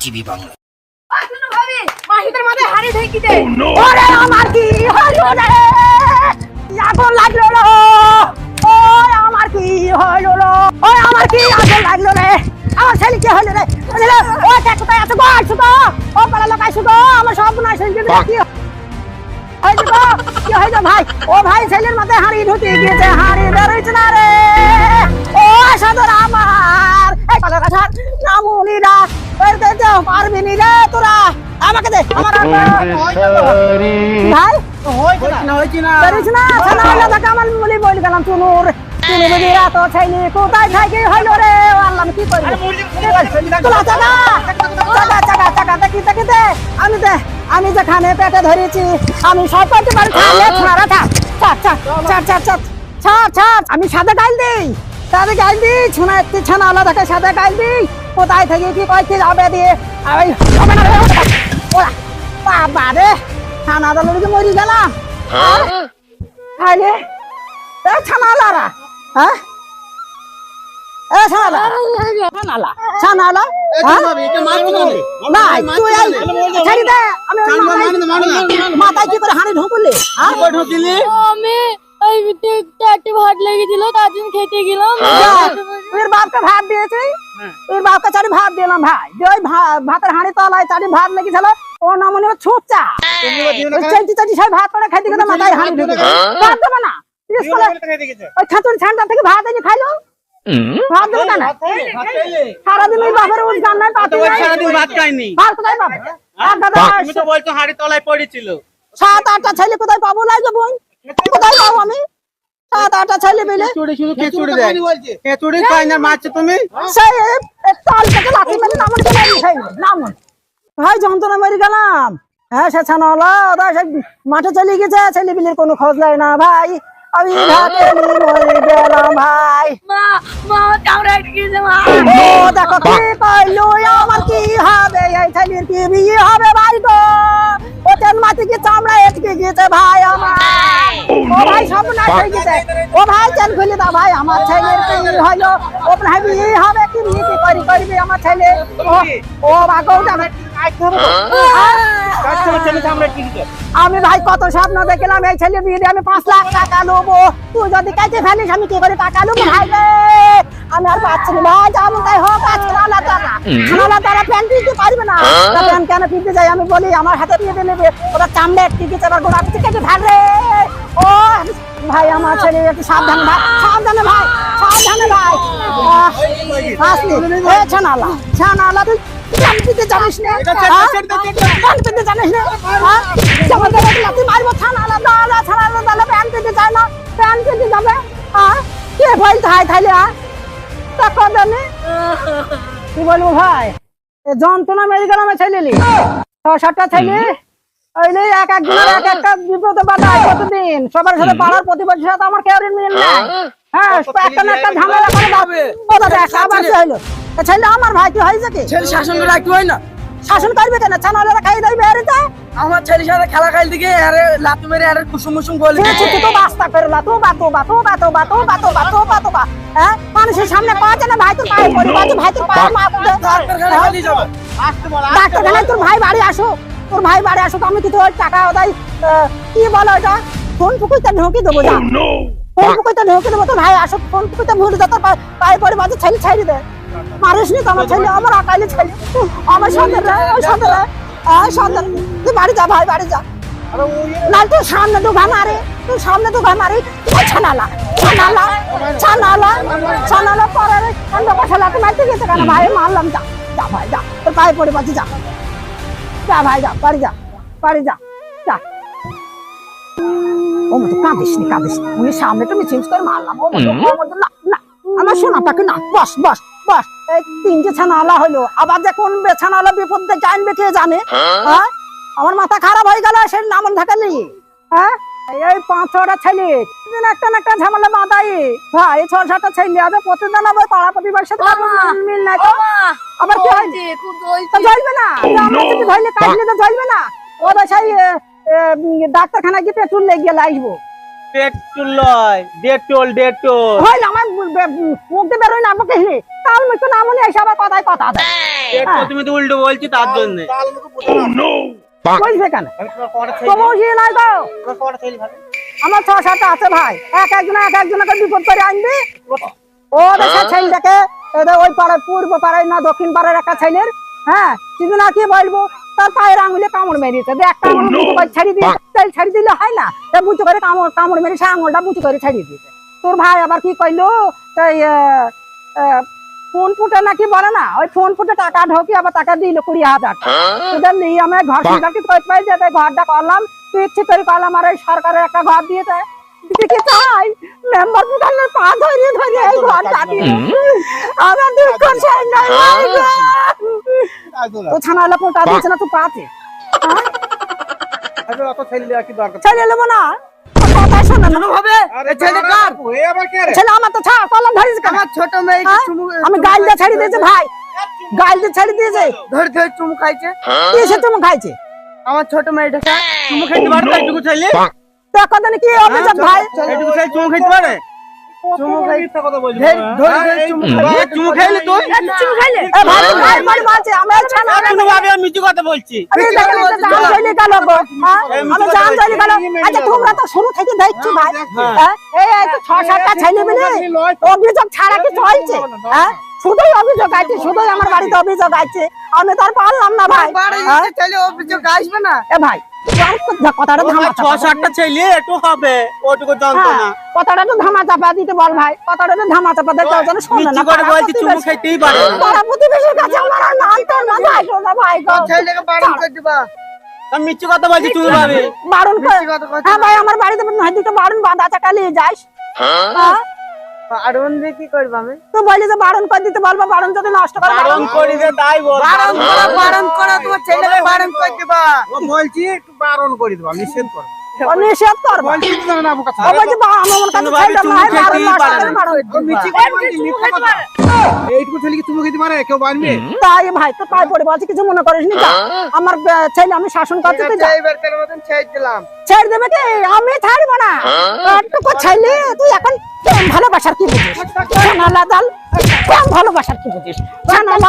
TV Bangla. আমার কি হলো রে আগুন লাগল রে ওই আমার কি হলো রে ওই আমার কি আগুন লাগল রে আমার ছেলে কি হলো রে ও কোথায় আছে গো আইছো তো। ও পাড়া লোক আইছো তো আমার সব কি হয়েছে কি হয়েছে ভাই? ও ভাই ছেলের মাথায় হাড়ি ঢুকে গিয়েছে হাড়ি বেরোইছে না রে। ও সদর আমার। এই পাগল যাও পারবি নি রে তোরা। আমাকে দে আমার ভাই? বেরিয়েছে না ছানা দেখা আমার বলি বলি গেলাম তুনুর তুনু যদি এত ছাইনি কোথায় থাকি হইল রে? আল্লাহ আমি কি আমি যেখানে পেটে ধরেছি আমি সব করতে পারি। তাহলে ছাড়া থাক ছাড় ছাড় ছাড় ছাড় ছাড় ছাড় ছাড় আমি সাদা গাইল দিই সাদা গাইল দিই ছোনা একটি ছানা আলাদা থাকে সাদা গাইল দিই। কোথায় থেকে কি কয়েছে যাবে দিয়ে? আমি হবে না ওরা বাবা রে ছানা দালুকে মরি গেলাম। আরে এ ছানালারা হ্যাঁ? এ হ্যাঁ? মাথায়- কি করে ঢুকলি? হ্যাঁ? আমি ওই চারটে ভাত লেগেছিল তার জন্য খেতে গেলাম। তোর বাপকে ভাত দিয়েছি তোর বাপকে চারি ভাত দিলাম ভাই। ওই ভাতের হাঁড়ি তলায় চারি ভাত লেগেছিল ও মনে হয় সব ভাত করে খাইতে গেলে মাথায় হাঁড়ি ঢুকে ভাত দেবো না। ওই খাতুর ছানটা থেকে ভাত এনে খাইলো? ভাত দেবো কেন সারাদিন ওই বাপের উজ গান নাই পাতি সারাদিন ভাত খাইনি। ভাত কোথায় পাবে? আর দাদা তুমি তো বলছো হাড়ি তলায় পড়েছিল। সাত আটটা ছেলে কোথায় পাবো? লাগে বোন কোথায় পাবো আমি? সাত আটটা ছেলে পেলে চুড়ি শুধু খিচুড়ি দেয়। খিচুড়ি খাই না মারছো তুমি? সেই তাল থেকে লাঠি মেরে নামন চলে সেই নামন। ভাই যন্ত্রণা মেরে গেলাম। হ্যাঁ সে সে মাঠে চলে গেছে। ছেলে পিলির কোনো খোঁজ নেয় না ভাই। আমি ঘাটে মরে গেলাম ভাই। মা মা আমার কামড়ে আটকে গেছে মা ও দেখো কি কইলো আমার কি হবে? এই ছেলের কি বিয়ে হবে ভাই গো? তেন মাটি কি চামড়া এটকে গেছে ভাই আমার। ও ভাই সব না হয়ে গেছে। ও ভাই চেন খুলে দাও ভাই আমার ছেলের কি হলো। ও ভাই বিয়ে হবে কি? কি করি করবি আমার ছেলে? ও ও বাগো যাবে আমি ভাই কত স্বপ্ন দেখলাম এই ছেলে বিয়ে দিয়ে আমি পাঁচ লাখ টাকা নেব। তুই যদি কাছে ফেলিস আমি কি করে টাকা নেব ভাই রে? আমি আর পাচ্ছি না ভাই যেমন তাই হোক আজকে আল্লাহ তারা আল্লাহ তারা প্যান্ট পিনতে পারবে না। তা প্যান্ট কেন পিনতে যাই? আমি বলি আমার হাতে দিয়ে দিলে ওরা চামড়ে একটি কিছু এবার গোড়া পিছিয়ে কেটে ধারে ও ভাই আমার ছেলে একটু সাবধানে ভাই সাবধানে ভাই সাবধানে ভাই। আসলি এ ছানালা ছানালা তুই প্যান্ট পিনতে জানিস না। হ্যাঁ? প্যান্ট পিনতে জানিস না। হ্যাঁ? যেমন তুই মারবো ছানালা দাদা ছানালা দাদা প্যান্ট পিনতে যায় না। প্যান্ট পিনতে যাবে। হ্যাঁ কে বল তাই তাইলে হ্যাঁ কদানে কি বলব ভাই? যন্ত্রণা মেডিকেল ছেলেলি ছ সাতটা ছেলে ওইলে এক এক দিনের এক একটা বিপদে বাধায় কতদিন সবার সাথে পাড়ার প্রতিবেশীর সাথে আমার কেউ মিল নাই হ্যাঁ? একটা না একটা ঝামেলা করে যাবে ও দাদা আবার কি হইল। ছেলে আমার ভাই কি হয়েছে কি? ছেলে শাসন করে রাখতে হয় না? শাসন করবে কেন? ছানালেরা খাই দেবে আরে যা আমার ছেলের সাথে খেলা খাইল দিকে আরে লাতু মেরে আরে কুসুম কুসুম গোল দিয়েছে তো বাস্তা ফের লাতু বাতো বাতো বাতো বাতো বাতো বাতো বাতো বা হ্যাঁ? মানুষের সামনে পাওয়া যায় না ভাই তোর পায়ে পড়ি বাজু ভাই তোর পায়ে মা ডাক্তারখানায় যাব আসতে বল ডাক্তারখানায় তোর ভাই বাড়ি আসো তোর ভাই বাড়ি আসো আমি কি তোর টাকা ওদাই কি বল এটা ফোন ফুকুইতে ঢোকি দেবো যা। oh, ফোন ফুকুইতে ঢোকি দেবো তোর ভাই আসো ফোন ফুকুইতে ভুলে যা তোর পায়ে পড়ি বাজু ছেলে ছাইড়ে দে। মারিস নি তো আমার ছেলে আমার আকাইলে ছেলে আমার সন্তানরা সন্তানরা সন্তান তুই বাড়ি যা ভাই বাড়ি যা। না তুই সামনে তো ঘা মারে তুই সামনে তো ঘা মারি ছানালা ছানালা ছানালা ছানালা পরে মারতে গেছে কেন ভাই? মারলাম যা যা ভাই যা তোর পায়ে পড়ে যা। যা ভাই যা বাড়ি যা বাড়ি যা যা। ও মতো কাঁদিস নি কাঁদিস উনি সামনে করে মারলাম। ও মতো ও মতো না না আমার সোনাটাকে না বস বস বস। এই তিনটে ছানালা হলো। আবার যে কোন বে- ছানালা বিপদ আনবে কে জানে? হ্যাঁ? আমার মাথা খারাপ হয়ে গেল সে নামন থাকালি হ্যাঁ? এই- পাঁচ ছটা ছেলে। একটা না একটা ঝামেলা বাঁধাই। ভাই ছ সাতটা ছেলে আছে প্রতিদিন আবার পাড়া প্রতিবার সাথে কারোর মিল- নাই তো। আবার কি হয় জ্বলবে না? আমার যদি ধরলে কাটলে তো জ্বলবে না? ও সেই এ, এ, ডাক্তারখানায় গিয়ে পেট্রোল লেগে লাগবো পেট্রোল লয় ডেটল ডেটল হয় আমার মুখ দিয়ে বেরোয় না আমাকে কাল মুখ না মনে এসে আবার কথায় কথা দেয় তুমি তো উল্টো বলছি তার জন্য। বুঝবে কেন আমি তোমার কটা ছেলে তো বুঝিয়ে নাই তো। তোমার কটা ছেলে ভাবে? আমার ছ সাতটা আছে ভাই। এক একজন এক একজনকে বিপদ করে আনবি। ও দেশের ছেলেটাকে ওই পাড়ায় পূর্ব পাড়ায় না দক্ষিণ পাড়ার একটা ছেলের হ্যাঁ কিন্তু না কি বলব তার পায়ের আঙুলে কামড় মেরেছে। একটা আঙুল ছাড়ি দিয়ে তেল ছাড়ি দিলে হয় না। তা বুঝে করে কামড় কামড় মেরে সে আঙুলটা বুঝে করে ছাড়িয়ে দিয়েছে। তোর ভাই আবার কি কইলো তাই ফোন ফুটে নাকি বলে না? ওই ফোন ফুটে টাকা ঢোকি আবার টাকা দিল কুড়ি হাজার। তোদের নিয়ে আমি ঘর সংসারকে কই পাই যে ঘরটা করলাম তুই ইচ্ছে করে করলাম আর এই সরকারের একটা ঘর দিয়েছে দেখি তাই মেম্বার প্রধানের পা ধরিয়ে ধরিয়ে এই ঘরটা দিল। আমার দুঃখ শেষ নাই ভাই গো। তো ছানালা পোটা দিয়েছে না তো পাতে আরে ছেলে নেব না কথা শোনে না। হবে ছেলে কার? কে ছেলে আমার তো ছাড় কলম ধরিস আমার ছোট হ্যাঁ? চুমু আমি গাল দিয়ে ছাড়ি দিয়েছে ভাই। গাল দিয়ে ছাড়ি দিয়েছে। ধরে ধরে চুমু খাইছে। আমার ছোট মেয়েটাকে চুমু খেতে পারো এইটুকু ছেলে তো কথা কি অভিযোগ ভাই? চুমু খাইতে পারে? তোমরা তো শুরু থেকে দেখছ ভাই হ্যাঁ? এই এই তো ছ সাতটা ছেলে মিলে অভিযোগ ছাড়া কি চলছে হ্যাঁ শুধুই অভিযোগ আছে শুধুই আমার বাড়িতে অভিযোগ আছে আমি তো আর পারলাম না ভাই হ্যাঁ? অভিযোগ আসবে না এ ভাই কথাটা না। কথাটা তো ধামা চাপা দিতে বল ভাই কথাটা তো ধামা চাপা দিতে কেউ না। পাড়া প্রতিবেশীর কাছে আমার নাম ভাই মিথ্যে কথা বলছি চুমু ভাবে বারণ হ্যাঁ ভাই আমার বাড়িতে নয় দুটো বারণ বাঁধা চাকা নিয়ে যাস। হ্যাঁ? বারণ দিয়ে কি করব আমি? তো বলি যে বারণ করে দিতে বলব বারণ যদি নষ্ট করে বারণ করি যে তাই বল বারণ করো বারণ করো তোমার ছেলেকে বারণ করে দিবা। ও বলছি একটু বারণ করে দিবা নিষেধ করো নিষেধ করব। বলছি তো না আমার কাছে তুমি নাই বারণ নষ্ট করে। বারণ ও মিথ্যে কথা বলছি, মিথ্যে কথা। এইটুকু ছেলে কি চুমু খেতে পারে? কেউ বানবে তাই ভাই তো পাই পড়ে বলছি কিছু মনে করিস নি আমার ছেলে আমি শাসন করতে তুই যা। এইবার কেন মতন ছেড়ে দিলাম। ছেড়ে দেবে কি? আমি ছাড়বো না। তোরটুকু ছেলে তুই এখন প্রেম ভালোবাসার কি বুঝিস? ছানালা দাল প্রেম ভালোবাসার কি বুঝিস? ছানালা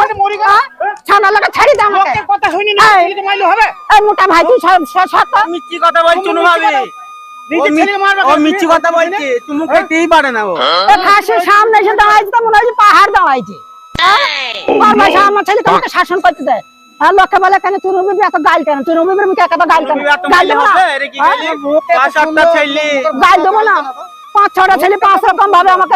ছানালাকে ছাড়ি দে আমাকে। কথা শুনি না, হবে? এই মোটা ভাই তুই কথা বলছি চুনু ভাবে ও মি- কথা বলছি চুমু খেতেই পারে না ও। এ সামনে এসে দাঁড়াইছে তো মনে হচ্ছে পাহাড় দাঁড়াইছে। আমার ভাষা আমার শাসন করতে দেয় আর লোকে বলে কেন তুই রবি এত গাল কেন? তুই রবি মুখে এত গাল কেন? গাল দেবো না? গেলি? পাঁচ গাল দেবো না। পাঁচ ছটা ছেলে পাঁচ রকম ভাবে আমাকে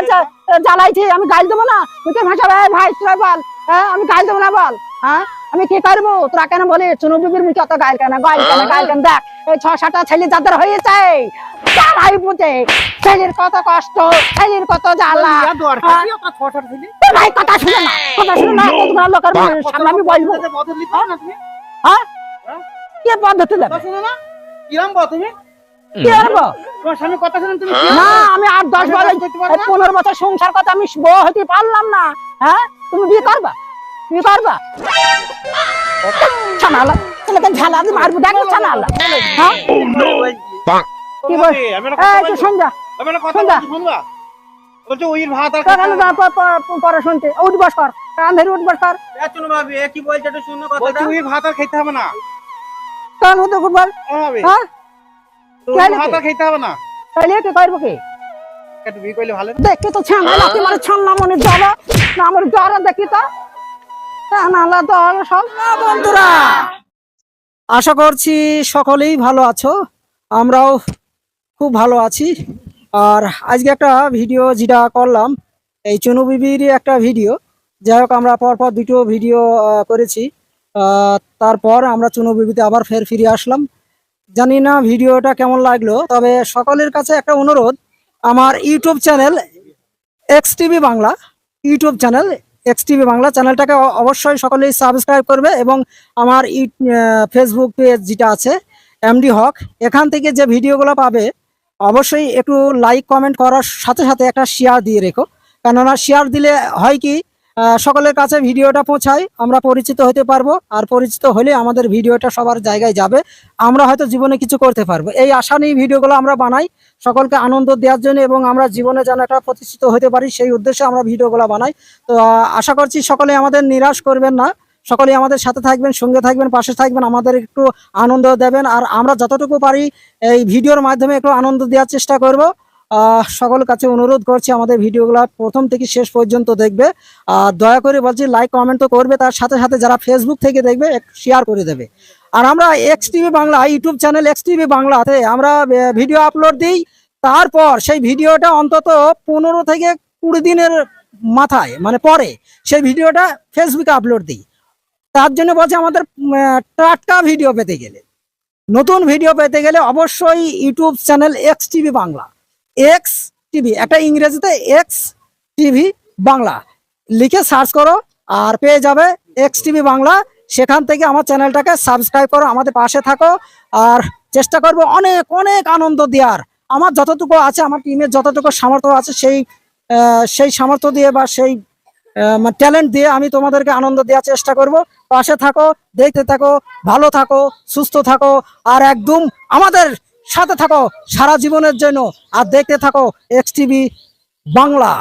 জ্বালাইছে আমি গাল দেবো না? মুখে ভাষা ভাই ভাই তুই বল। হ্যাঁ আমি গাল দেবো না বল। হ্যাঁ? আমি কি করব? তোরা কেন বলে চুনু বিবির মুখে অত গাল কেন? গাল কেন? গাল কেন? দেখ এই ছ সাতটা ছেলে যাদের হয়েছে তারাই বুঝে ছেলের কত কষ্ট ছেলের কত জ্বালা। হ্যাঁ? ভাই কথা শুনে না কথা শুনে না তোমরা লোকের সামনে আমি বলব। হ্যাঁ? কি পদ্ধতি দেবে? কিরম তুমি? কি করব তোমার স্বামী কথা শুনে তুমি না আমি আট দশ বছর পনেরো বছর সংসার কথা আমি বউ হতে পারলাম না। হ্যাঁ? তুমি বিয়ে করবা? বিয়ে করবা? ছানালা? ছেলেকে ঝালা দিয়ে মারবো দেখো ছানালা? হ্যাঁ? কি বল? আমি এই কথা তুই বলছি। আমি কথা বলছি, শুনবা? বলছে ওই ভাত আর কান যা প- প- পরে শুনতে উঠবস কর। কান ধরে ভাবি কি বলছে একটু শুনো ওই ভাত আর খেতে হবে না। কান উঠে হ্যাঁ ভাত আর খেতে হবে না। তাহলে কি করব কি? একটু বিয়ে করলে ভালো। দেখতে তো ছানা লাতি ছানা মনে জ্বর। না আমার জ্বর দেখি তো। আশা করছি সকলেই ভালো আছো, আমরাও খুব ভালো আছি। আর আজকে একটা ভিডিও যেটা করলাম, এই চনু বিবির একটা ভিডিও। যাই হোক, আমরা পরপর দুটো ভিডিও করেছি। তারপর আমরা চনু বিবিতে আবার ফের ফিরে আসলাম। জানি না ভিডিওটা কেমন লাগল, তবে সকলের কাছে একটা অনুরোধ, আমার YouTube channel X TV Bangla YouTube channel X TV Bangla চ্যানেলটাকে অবশ্যই সকলেই সাবস্ক্রাইব করবে এবং আমার ফেসবুক পেজ যেটা আছে এমডি হক এখান থেকে যে ভিডিওগুলো পাবে, অবশ্যই একটু লাইক কমেন্ট করার সাথে সাথে একটা শেয়ার দিয়ে রেখো। কেননা শেয়ার দিলে হয় কি সকলের কাছে ভিডিওটা পৌঁছায় আমরা পরিচিত হতে পারব, আর পরিচিত হলে আমাদের ভিডিওটা সবার জায়গায় যাবে, আমরা হয়তো জীবনে কিছু করতে পারব। এই আশা নিয়ে ভিডিওগুলো আমরা বানাই, সকলকে আনন্দ দেওয়ার জন্য এবং আমরা জীবনে যেন একটা প্রতিষ্ঠিত হতে পারি, সেই উদ্দেশ্যে আমরা ভিডিওগুলো বানাই। তো আশা করছি সকলে আমাদের নিরাশ করবেন না, সকলেই আমাদের সাথে থাকবেন, সঙ্গে থাকবেন, পাশে থাকবেন, আমাদের একটু আনন্দ দেবেন, আর আমরা যতটুকু পারি এই ভিডিওর মাধ্যমে একটু আনন্দ দেওয়ার চেষ্টা করব। আহ, সকলের কাছে অনুরোধ করছি আমাদের ভিডিওগুলো প্রথম থেকে শেষ পর্যন্ত দেখবে। আর দয়া করে বলছি লাইক কমেন্ট তো করবে তার সাথে সাথে যারা ফেসবুক থেকে দেখবে শেয়ার করে দেবে। আর আমরা X TV Bangla YouTube channel X TV বাংলাতে আমরা ভিডিও আপলোড দিই। তারপর সেই ভিডিওটা অন্তত পনেরো থেকে কুড়ি দিনের মাথায় মানে পরে সেই ভিডিওটা ফেসবুকে আপলোড দিই। তার জন্য বলছে আমাদের টাটকা ভিডিও পেতে গেলে। নতুন ভিডিও পেতে গেলে অবশ্যই YouTube channel X TV Bangla. X TV একটা ইংরেজিতে এক্স টিভি বাংলা। লিখে সার্চ করো আর পেয়ে যাবে এক্স টিভি বাংলা। সেখান থেকে আমার চ্যানেলটাকে সাবস্ক্রাইব করো, আমাদের পাশে থাকো। আর চেষ্টা করব অনেক অনেক আনন্দ দেওয়ার। আমার যতটুকু আছে, আমার টিমের যতটুকু সামর্থ্য আছে, সেই সেই সামর্থ্য দিয়ে বা সেই ট্যালেন্ট দিয়ে আমি তোমাদেরকে আনন্দ দেওয়ার চেষ্টা করব। পাশে থাকো, দেখতে থাকো, ভালো থাকো, সুস্থ থাকো। আর একদম আমাদের সাথে থাকো সারা জীবনের জন্য আর দেখতে থাকো এক্স বাংলা।